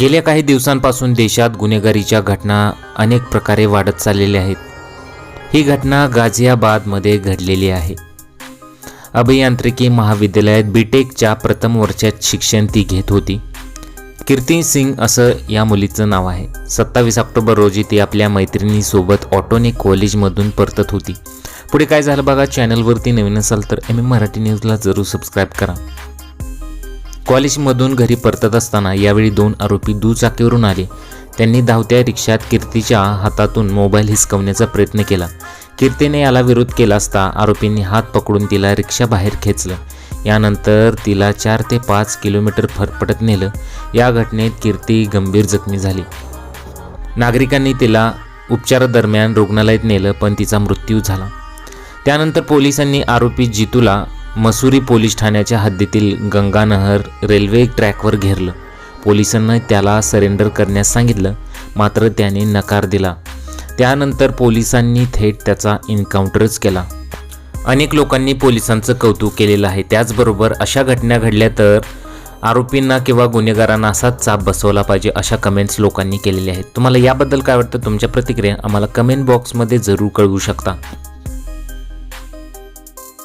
गेल्या काही दिवसांपासून देशात गुन्हेगारीच्या घटना अनेक प्रकारे वाढत चाललेल्या आहेत. ही घटना गाझियाबादमध्ये घडलेली आहे. अभियांत्रिकी महाविद्यालयात बीटेकच्या प्रथम वर्षात शिक्षण ती घेत होती. कीर्ती सिंग असं या मुलीचं नाव आहे. सत्तावीस ऑक्टोबर रोजी ती आपल्या मैत्रिणीसोबत ऑटोने कॉलेजमधून परतत होती. पुढे काय झालं बघा चॅनलवरती नवीन असाल तर एम एम मराठी न्यूजला जरूर सबस्क्राईब करा. कॉलेजमधून घरी परतत असताना यावेळी दोन आरोपी दुचाकीवरून आले. त्यांनी धावत्या रिक्षात कीर्तीच्या हातातून मोबाईल हिसकवण्याचा प्रयत्न केला. कीर्तीने याला विरोध केला असता आरोपींनी हात पकडून तिला रिक्षा बाहेर खेचलं. यानंतर तिला चार ते पाच किलोमीटर फरफटत नेलं. या घटनेत कीर्ती गंभीर जखमी झाली. नागरिकांनी तिला उपचारादरम्यान रुग्णालयात नेलं पण तिचा मृत्यू झाला. त्यानंतर पोलिसांनी आरोपी जितूला मसुरी पोलीस ठाण्याच्या हद्दीतील गंगानहर रेल्वे ट्रॅकवर घेरलं. पोलिसांना त्याला सरेंडर करण्यास सांगितलं मात्र त्याने नकार दिला. त्यानंतर पोलिसांनी थेट त्याचा एन्काउंटरच केला. अनेक लोकांनी पोलिसांचं कौतुक केलेलं आहे. त्याचबरोबर अशा घटना घडल्या तर आरोपींना किंवा गुन्हेगारांना असाच चाप बसवला पाहिजे अशा कमेंट्स लोकांनी केलेल्या आहेत. तुम्हाला याबद्दल काय वाटतं? तुमच्या प्रतिक्रिया आम्हाला कमेंट बॉक्समध्ये जरूर कळवू शकता.